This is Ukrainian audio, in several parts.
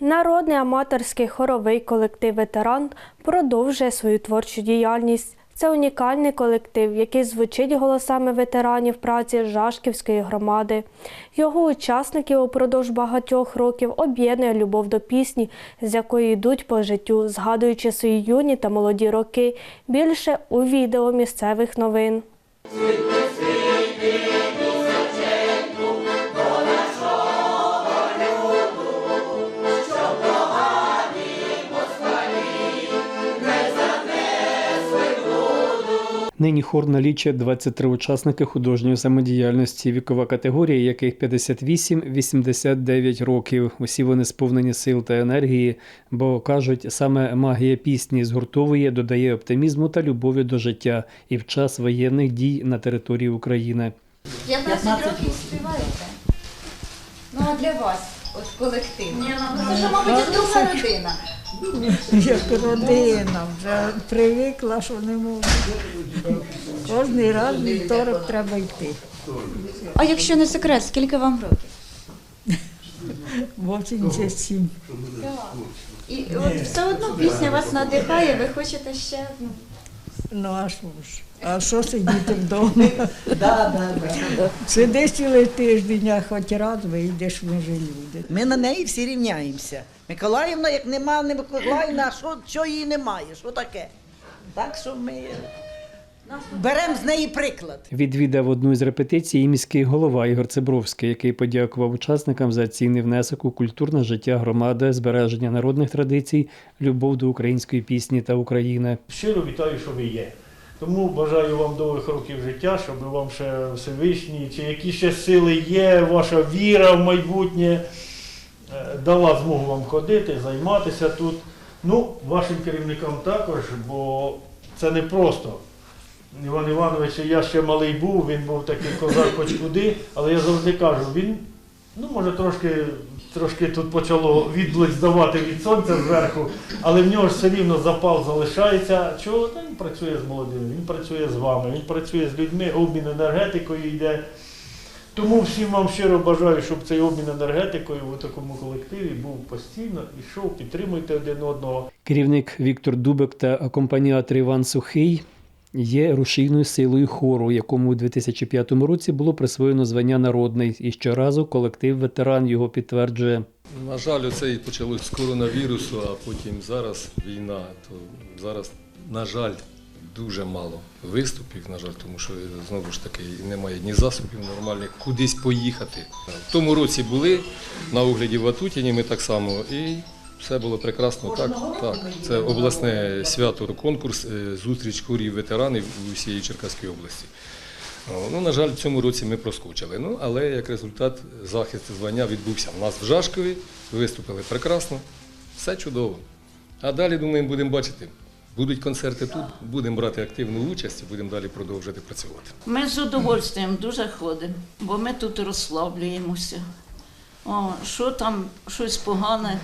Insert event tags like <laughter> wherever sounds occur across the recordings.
Народний аматорський хоровий колектив Ветеран продовжує свою творчу діяльність. Це унікальний колектив, який звучить голосами ветеранів праці Жашківської громади. Його учасників упродовж багатьох років об'єднує любов до пісні, з якої йдуть по життю, згадуючи свої юні та молоді роки. Більше у відео місцевих новин. Нині хор налічує 23 учасники художньої самодіяльності, вікова категорія яких 58-89 років. Усі вони сповнені сил та енергії, бо кажуть, саме магія пісні згуртовує, додає оптимізму та любові до життя і в час воєнних дій на території України. 15 років співаєте? Ну а для вас, от колектив? Ні, ну це ж, мабуть, друга родина. Як родина, вже привикла, що не можу. Кожний раз вівторок треба йти. А якщо не секрет, скільки вам років? 87. І от все одно пісня вас надихає, ви хочете ще одну. Ну а що ж? А що сидіти вдома? <laughs> Сидиш цілий тиждень, а хоч раз вийдеш, ми же люди. Ми на неї всі рівняємося. Миколаївна, як нема, не Миколаївна, а що, що її немає? Що таке? Так що ми беремо з неї приклад. Відвідав одну із репетицій і міський голова Ігор Цибровський, який подякував учасникам за цінний внесок у культурне життя громади, збереження народних традицій, любов до української пісні та України. Щиро вітаю, що ви є. Тому бажаю вам довгих років життя, щоб вам ще Всевишній, чи які ще сили є, ваша віра в майбутнє е, дала змогу вам ходити, займатися тут. Ну, вашим керівникам також, бо це не просто. Іван Іванович, я ще малий був, він був такий козак хоч куди, але я завжди кажу, він, ну може трошки, трошки тут почало відблиск здавати від сонця зверху, але в нього ж все рівно запал залишається. Чого? Та він працює з молодими, він працює з вами, він працює з людьми, обмін енергетикою йде. Тому всім вам щиро бажаю, щоб цей обмін енергетикою у такому колективі був постійно, ішов, підтримуйте один одного. Керівник Віктор Дубик та акомпаніатор Іван Сухий є рушійною силою хору, якому у 2005 році було присвоєно звання народний. І щоразу колектив ветеран його підтверджує. На жаль, оце і почалось з коронавірусу, а потім зараз війна. То зараз, на жаль, дуже мало виступів, на жаль, тому що знову ж таки немає ні засобів нормальних кудись поїхати. В тому році були на огляді в Атутіні, ми так само, і все було прекрасно. Так, так. Це обласне свято, конкурс, е, зустріч хорів ветеранів у всієї Черкаської області. Ну, на жаль, в цьому році ми проскочили. Ну, але як результат захист звання відбувся в нас в Жашкові. Виступили прекрасно, все чудово. А далі, думаємо, будемо бачити. Будуть концерти тут, будемо брати активну участь і будемо далі продовжувати працювати. Ми з удовольствием дуже ходимо, бо ми тут розслаблюємося. О, що там щось погане,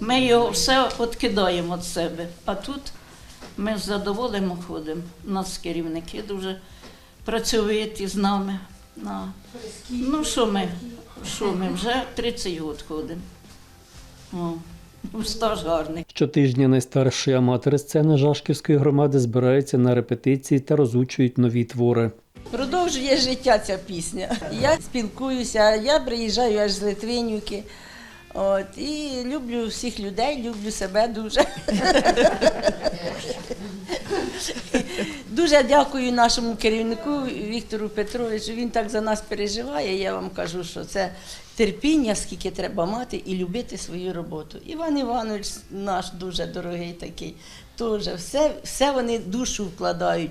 ми його все відкидаємо від себе. А тут ми з задоволенням ходимо. У нас керівники дуже працьовиті з нами. На. Ну, що ми? Що ми? Вже 30 років ходимо. Стаж гарний. Щотижня найстарші аматори сцени Жашківської громади збираються на репетиції та розучують нові твори. Продовжує життя ця пісня. Я спілкуюся, я приїжджаю аж з Литвинівки. От, і люблю всіх людей, люблю себе дуже. Дуже дякую нашому керівнику Віктору Петровичу. Він так за нас переживає. Я вам кажу, що це терпіння, скільки треба мати, і любити свою роботу. Іван Іванович наш дуже дорогий такий. Теж все, все вони душу вкладають.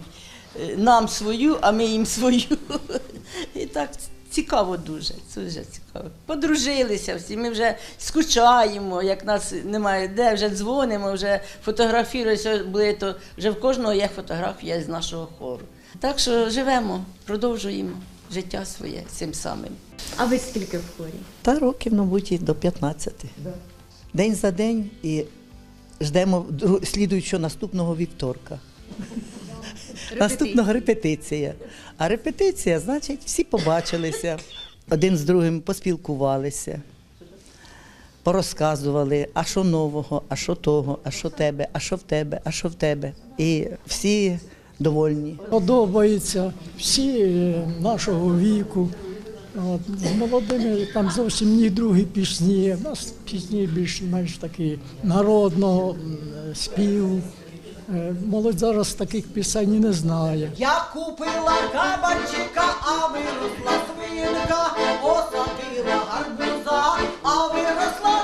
Е, Нам свою, а ми їм свою. І так цікаво дуже. Дуже цікаво. Подружилися всі. Ми вже скучаємо, як нас немає де, вже дзвонимо, вже фотографіруємося, були то вже в кожного є фотографія з нашого хору. Так що живемо, продовжуємо життя своє цим самим. А ви скільки в хорі? Та років, мабуть, і до 15. День за день і ждемо слідуючого наступного вівторка. Наступного репетиція. А репетиція, значить, всі побачилися, один з другим поспілкувалися. порозказували, а що нового, а що того, а що тебе, а що в тебе, а що в тебе. І всі довольні. Подобається всі е, нашого віку. От, з молодими там зовсім ні другі пісні. У нас пісні більш-менш такі народного е, співу. Е, Молодь зараз таких пісень не знає. Я купила кабанчика, а виросла свинка, посадила гарбуза, а виросла